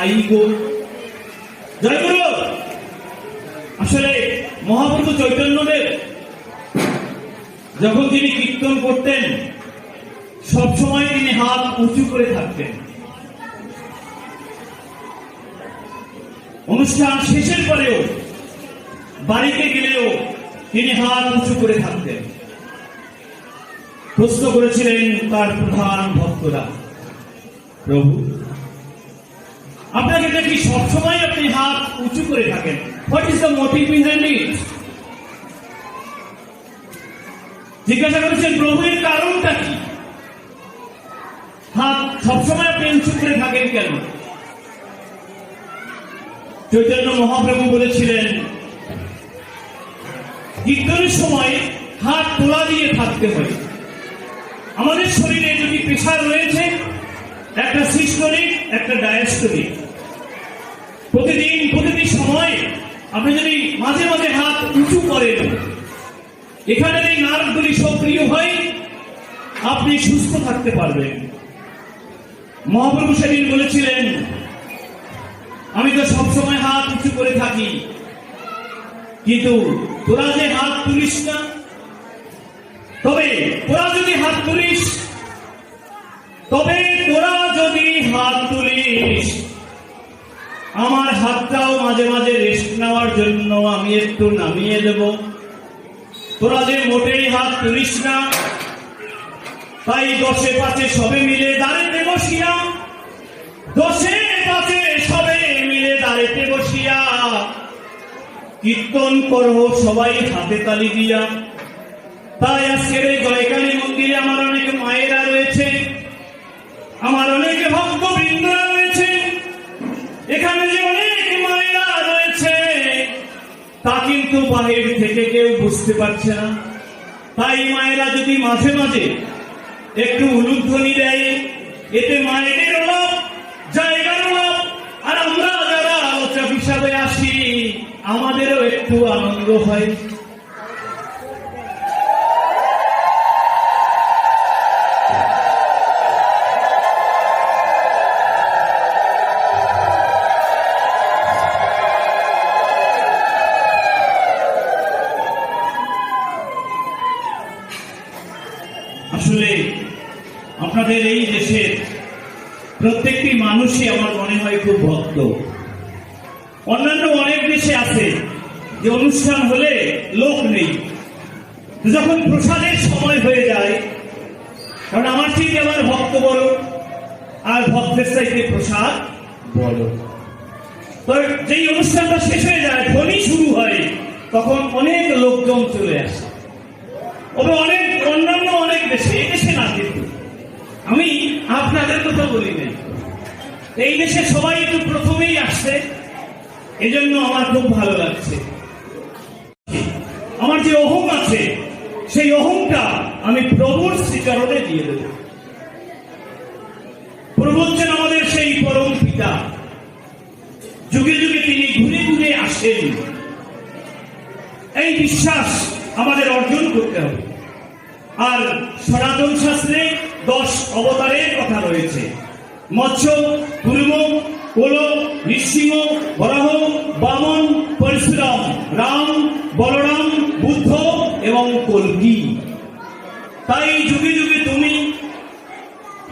I go জয়গুরু আসলে মহাপ্রভু চৈতন্যদেব যখন তিনি কীর্তন করতেন, সবসময় তিনি হাত উঁচু করে থাকতেন। অনুষ্ঠান শেষের পরেও, বাড়িতে গেলেও তিনি হাত উঁচু করে থাকতেন। প্রশ্ন করেছিলেন তার প্রধান ভক্তরা, প্রভু আপনাকে দেখি সবসময় আপনি হাত উঁচু করে থাকেন। What is the motive behind it জিজ্ঞাসা করেছেন প্রভু এর কারণটা কি? হাত সবসময় আপনি উঁচু করে থাকেন কেন? চৈতন্য মহাপ্রভু বলেছিলেন, কীর্তনের সময় হাত তোলা দিয়ে থাকতে হয়। আমাদের শরীরে যদি পেশা রয়েছে, একটা সিস্টোলিক একটা ডায়াস্টোলিক প্রতিদিন প্রতিটি সময় আপনি যদি মাঝে মাঝে হাত উঁচু করেন, এখানে এই নার্ভগুলি সক্রিয় হয়, আপনি সুস্থ থাকতে পারবেন। মহাপ্রভু সেদিন বলেছিলেন, আমি তো সবসময় হাত উঁচু করে থাকি, কিন্তু তোরা যে হাত তুলিস না, তবে তোরা যদি হাত তুলিস, তবে তোরা যদি হাত তুলিস। আমার হাতটাও মাঝে মাঝে রেস্ট নেওয়ার জন্য আমি একটু নামিয়ে দেব। তোরা যে মোটেই হাত তুলিস না, তাই দশে পাঁচে সবে মিলে দাঁড়িতে বসিয়া, দশে পাঁচে সবে মিলে দাঁড়িতে বসিয়া কীর্তন করো সবাই হাতে তালি দিয়া। তাই আজকের এই জয়কালী মন্দিরে আমার অনেক মায়েরা রয়েছে, আমার অনেক ভক্তবৃন্দরা এখানে যে অনেক মায়েরা রয়েছে, তা কিন্তু বাহির থেকে কেউ বুঝতে পারছে না। তাই মায়েরা যদি মাঝে মাঝে একটু উলুধ্বনি দেয়, এতে মায়েদের অভাব, জায়গার অভাব, আর আমরা যারা হিসাবে আসি, আমাদেরও একটু আনন্দ হয়। মানুষই আমার মনে হয় খুব ভক্ত। অন্যান্য অনেক দেশে আছে যে অনুষ্ঠান হলে লোক নেই। যখন প্রসাদের সময় হয়ে যায় কারণ আমার ঠিক আমার ভক্ত বড় আর ভক্তের চাইতে প্রসাদ বড় তো যেই অনুষ্ঠানটা শেষ হয়ে যায় ধ্বনি শুরু হয়, তখন অনেক লোকজন চলে আসে। তবে অনেক, অন্যান্য অনেক দেশে এই দেশে না কিন্তু। আমি আপনাদের কথা বলি না এই দেশে সবাই একটু প্রথমেই আসছে, এজন্য আমার খুব ভালো লাগছে। আমার যে অহং আছে, সেই অহংটা আমি প্রভুর শ্রীচরণে দিয়ে দেব। প্রভু হচ্ছেন আমাদের সেই পরম পিতা। যুগে যুগে তিনি ঘুরে ঘুরে আসেন। এই বিশ্বাস আমাদের অর্জন করতে হবে। আর সনাতন শাস্ত্রে দশ অবতারের কথা রয়েছে। মৎস্য কুর্ম কোল, নৃসিংহ, বরাহ, বামন, পরশুরাম, রাম, বলরাম, বুদ্ধ এবং কল্কি। তাই যুগে যুগে তুমি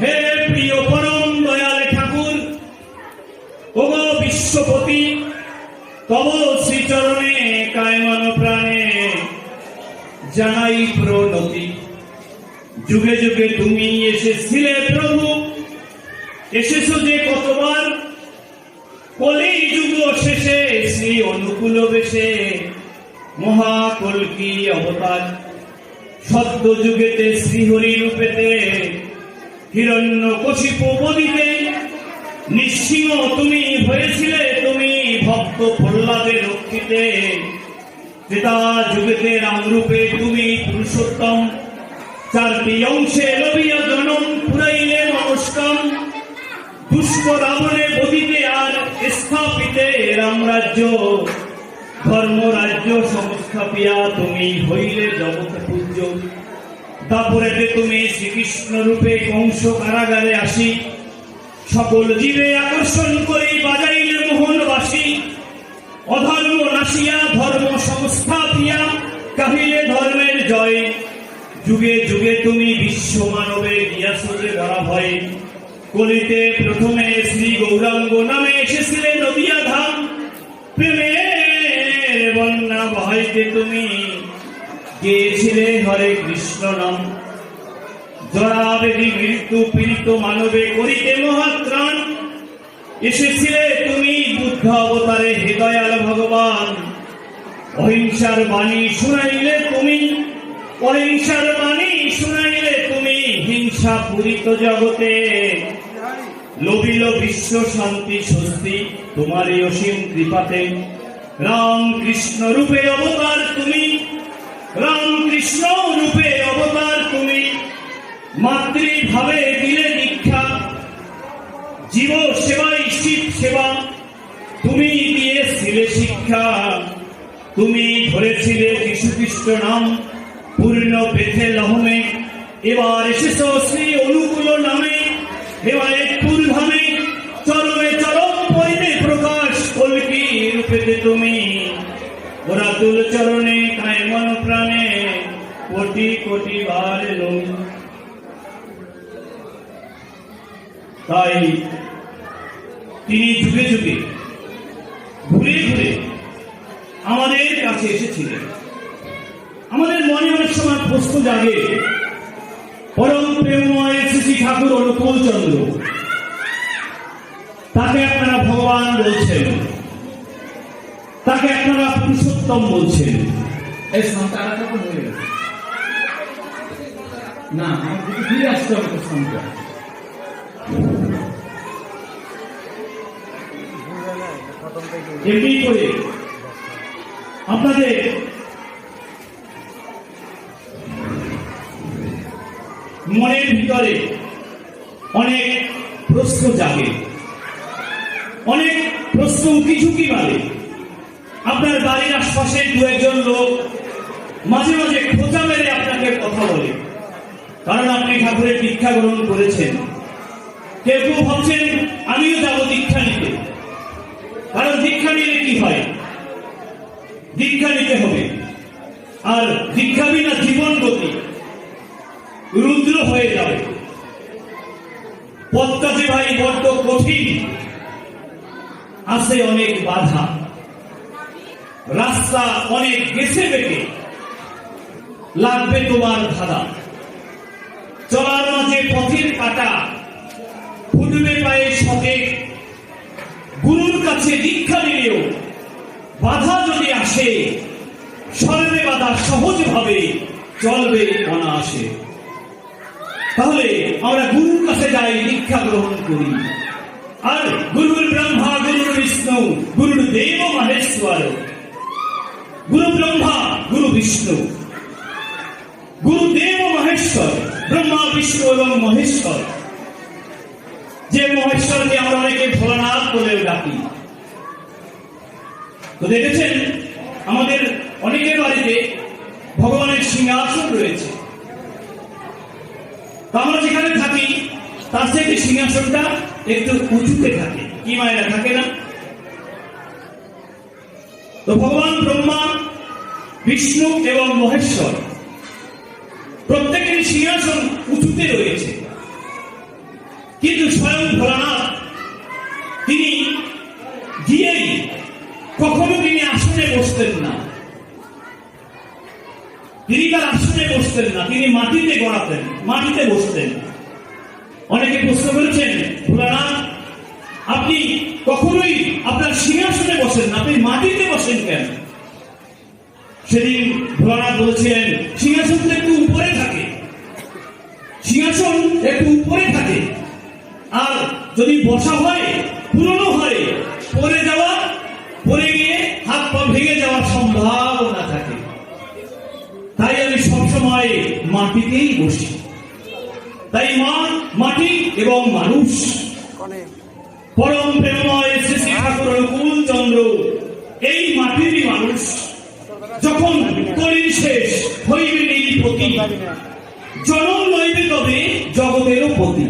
হে প্রিয় পরম দয়ালে ঠাকুর, ওগো বিশ্বপতি, তব শ্রীচরণে কায়মান প্রাণে জানাই প্রণতি। যুগে যুগে তুমি এসেছিলে প্রভু এসেছ যে কতবার? কলি যুগ শেষে শ্রী অনুকূল বেশে। মহাকলকি অবতার সদ্য যুগেতে শ্রীহরি রূপেতে হিরণ্য কশিপ বদিতে নিঃসিংহ তুমি হয়েছিলে তুমি ভক্ত প্রহ্লাদের রক্ষিতে। পিতা যুগেতে রামরূপে তুমি পুরুষোত্তম, চারটি অংশে লবিয়া জনম, পুরাইলে নমস্কার পুষ্প রাবণে বদিতে আর স্থাপিতে ধর্ম রাজ্য সংস্থাপিয়া তুমি হইলে জগৎ পূজ্য। তারপরেতে তুমি শ্রীকৃষ্ণ রূপে কংস কারাগারে আসি, সকল জীবে আকর্ষণ করে বাজাইলে মোহনবাসী। অধর্ম নাসিয়া, ধর্ম সংস্থাপিয়া, কাহিলে ধর্মের জয়। যুগে যুগে তুমি বিশ্ব মানবের ইয়াসরে ধরা ভয়। কলিতে প্রথমে শ্রী গৌরাঙ্গ নামে এসেছিলে নদিয়া ধাম। প্রেমের বন্যা ভয়কে তুমি গিয়েছিলে হরে কৃষ্ণ নাম। জড়াবেদি মৃত্যু পীড়িত মানবে করিতে মহাত্রাণ এসেছিলে তুমি বুদ্ধ অবতারে হৃদয়াল ভগবান। অহিংসার বাণী শুনাইলে তুমি, অহিংসার বাণী শুনাইলে তুমি হিংসা পূরিত জগতে। লবিল বিশ্ব শান্তি স্বস্তি তোমারই অসীম কৃপাতে রাম কৃষ্ণ রূপে অবতার তুমি। রাম কৃষ্ণ রূপে অবতার তুমি। মাতৃভাবে দিলে দীক্ষা। জীব সেবাই শিব সেবা। তুমি দিয়েছিলে শিক্ষা। তুমি ধরেছিলে যীশু খ্রিস্ট নাম। পূর্ণ পেথে লহমে। এবার এসেছ শ্রী অনুকূল নামে। এবার পূর্ণামে রূপেতে তুমি। ওরা তুল চরণে কায় মন প্রাণে কোটি কোটি বার তাই তিনি যুগে যুগে ঘুরে ঘুরে আমাদের কাছে এসেছিলেন। আমাদের মনে অনেক সময় প্রশ্ন জাগে, পরম প্রেমময় শ্রী ঠাকুর অনুকূল চন্দ্র, তাকে আপনারা ভগবান বলছেন। তাকে আপনারা পুরুষোত্তম বলছেন। এই আর একটা হয়ে গেছে? না আমার দিকে ফিরে আসতে হবে এমনি করে আপনাদের মনের ভিতরে অনেক প্রশ্ন জাগে অনেক প্রশ্ন উকি ঝুঁকি মারে। আপনার বাড়ির আশপাশে দু একজন লোক মাঝে মাঝে খোঁজা মেরে আপনাকে কথা বলে। কারণ আপনি ঠাকুরের দীক্ষা গ্রহণ করেছেন। কেউ কেউ ভাবছেন, আমিও যাব দীক্ষা নিতে। কারণ দীক্ষা নিলে কি হয়? দীক্ষা নিতে হবে। আর দীক্ষা বিনা জীবন গতি রুদ্র হয়ে যাবে। যে ভাই বড্ড কঠিন, আছে অনেক বাধা। রাস্তা অনেক গেছে বেটে লাগবে তোমার ধারা চলার মাঝে পথের কাটা, ফুটবে পায়ে সতেক গুরুর কাছে দীক্ষা নিলেও বাধা যদি আসে, সরবে বাধা সহজভাবে, চলবে অনায়াসে। তাহলে আমরা গুরুর কাছে যাই, দীক্ষা গ্রহণ করি। আর গুরুর ব্রহ্মা, গুরুর বিষ্ণু, গুরুর দেব মহেশ্বর গুরু ব্রহ্মা, গুরু বিষ্ণু। গুরু দেব মহেশ্বর, ব্রহ্মা, বিষ্ণু এবং মহেশ্বর। যে মহেশ্বরকে আমরা অনেকে ভোলানাথ বলেও ডাকি। তো দেখেছেন, আমাদের অনেকের বাড়িতে ভগবানের সিংহাসন রয়েছে। আমরা যেখানে থাকি, তার থেকে সিংহাসনটা একটু উঁচুতে থাকে। কি মায়েরা থাকে না? তো ভগবান ব্রহ্মা, বিষ্ণু এবং মহেশ্বর প্রত্যেকের সিংহাসন উঁচুতে রয়েছে। কিন্তু স্বয়ং ভোলানাথ, তিনি গিয়েই কখনো তিনি আসনে বসতেন না। তিনি তার আসনে বসতেন না, তিনি মাটিতে গড়াতেন, মাটিতে বসতেন। অনেকে প্রশ্ন করেছেন, ভোলানাথ, আপনি কখনোই আপনার সিংহাসনে বসেন না, আপনি মাটিতে বসেন কেন? সেদিন ভোলানাথ বলেছিলেন, সিংহাসন একটু উপরে থাকে। সিংহাসন একটু উপরে থাকে। আর যদি বসা হয়, পুরনো হয় পরে যাওয়া পরে গিয়ে হাত পা ভেঙে যাওয়ার সম্ভাবনা থাকে। তাই আমি সবসময় মাটিতেই বসি। তাই মা, মাটি এবং মানুষ পরম প্রেমময় শ্রী ঠাকুর চন্দ্র। এই মাটিরই মানুষ। যখন কলির শেষ হইবে নীলপতি জনম নইবে তবে জগতেরও পতি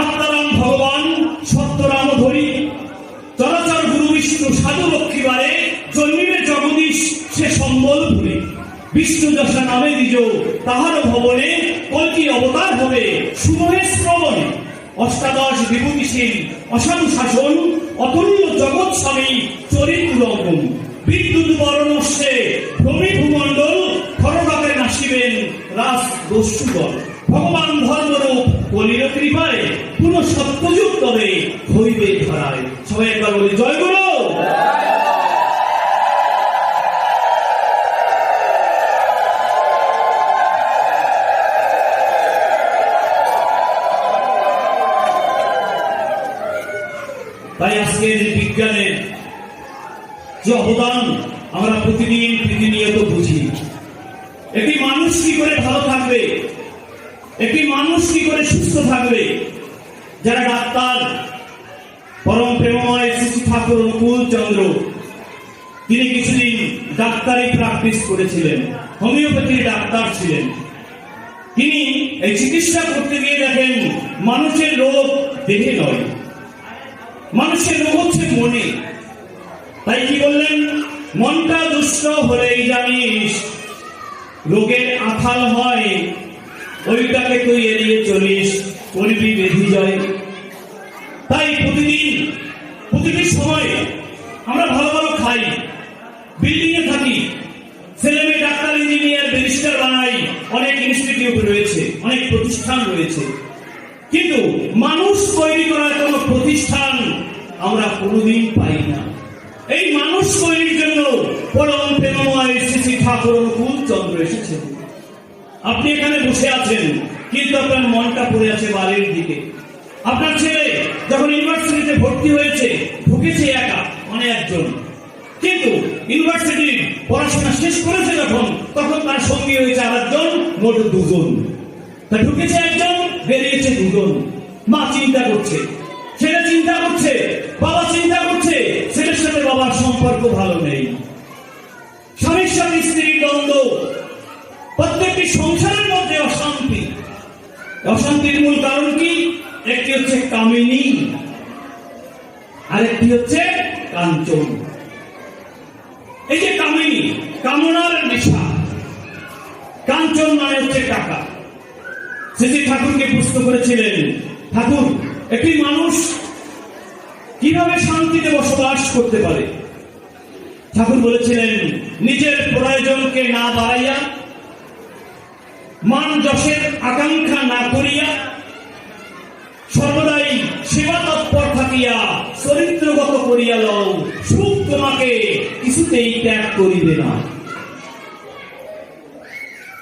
আত্মারাম ভগবান সত্যরাম ধরি। চরাচর গুরু বিষ্ণু সাধু লক্ষ্মীবারে জন্মিবে জগদীশ সে সম্বল ভুলে। বিষ্ণু দশা নামে দিজ তাহার ভবনে কলকি অবতার হবে শুভের শ্রবণ অষ্টাদশ বিভূতিশীল অসাধু শাসন অতুল্য জগৎ স্বামী চরিত্র রকম বিদ্যুৎ বরণস্যে ভূমি ভূমণ্ডল খরগাতে নাসিবেন রাস দস্যুগণ। ভগবান ধর্মরূপ কলির কৃপায় পুনঃ সত্যযুক্ত তবে হইবে ধরায়। সবাই একবার বলি, জয় গুরু! তাই আজকের বিজ্ঞানের যে অবদান আমরা প্রতিদিন প্রতিনিয়ত বুঝি। একটি মানুষ কি করে ভালো থাকবে? একটি মানুষ কি করে সুস্থ থাকবে? যারা ডাক্তার, পরম প্রেমময় শ্রী ঠাকুর অনুকূল চন্দ্র, তিনি কিছুদিন ডাক্তারি প্র্যাকটিস করেছিলেন হোমিওপ্যাথির ডাক্তার ছিলেন। তিনি এই চিকিৎসা করতে গিয়ে দেখেন, মানুষের রোগ দেখে নয়। মানুষের রোগ হচ্ছে মনে। তাই কি বললেন? মনটা দুষ্ট হলেই জানিস, রোগের আথাল হয়, ওইটাকে তুই এড়িয়ে চলিস, করবি বেধি জয় তাই প্রতিদিন প্রতিটি সময় আমরা ভালো ভালো খাই বিল্ডিং এ থাকি, ছেলে মেয়ে ডাক্তার, ইঞ্জিনিয়ার, ব্যারিস্টার বানাই, অনেক ইনস্টিটিউট রয়েছে, অনেক প্রতিষ্ঠান রয়েছে। কিন্তু মানুষ তৈরি করার কোন প্রতিষ্ঠান আমরা কোনোদিন পাই না। এই মানুষ তৈরির জন্য পরম প্রেমময় শ্রী ঠাকুর অনুকূল চন্দ্র এসেছেন আপনি এখানে বসে আছেন, কিন্তু আপনার মনটা পড়ে আছে বাড়ির দিকে। আপনার ছেলে যখন ইউনিভার্সিটিতে ভর্তি হয়েছে, ঢুকেছে একা মানে একজন। কিন্তু ইউনিভার্সিটির পড়াশোনা শেষ করেছে যখন, তখন তার সঙ্গী হয়েছে আর একজন মোট দুজন। তা ঢুকেছে একজন বেরিয়েছে দুজন মা চিন্তা করছে, ছেলে চিন্তা করছে, বাবা চিন্তা করছে, ছেলের সাথে বাবার সম্পর্ক ভালো নেই। স্বামীর সাথে স্ত্রীর দ্বন্দ্ব, প্রত্যেকটি সংসারের মধ্যে অশান্তি। অশান্তির মূল কারণ কি? একটি হচ্ছে কামিনী, আরেকটি হচ্ছে কাঞ্চন। এই যে কামিনী, কামনার নেশা। কাঞ্চন মানে হচ্ছে টাকা। শ্রী ঠাকুরকে প্রশ্ন করেছিলেন, ঠাকুর, একটি মানুষ কীভাবে শান্তিতে বসবাস করতে পারে? ঠাকুর বলেছিলেন, নিজের প্রয়োজনকে না বাড়াইয়া, মান যশের আকাঙ্ক্ষা না করিয়া, সর্বদাই সেবা তৎপর থাকিয়া, চরিত্রগত করিয়া লও, সুখ তোমাকে কিছুতেই ত্যাগ করিবে না।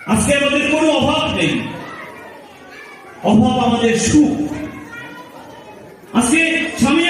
আজকে আমাদের কোনো অভাব নেই। অভাব আমাদের সুখ। আজকে স্বামী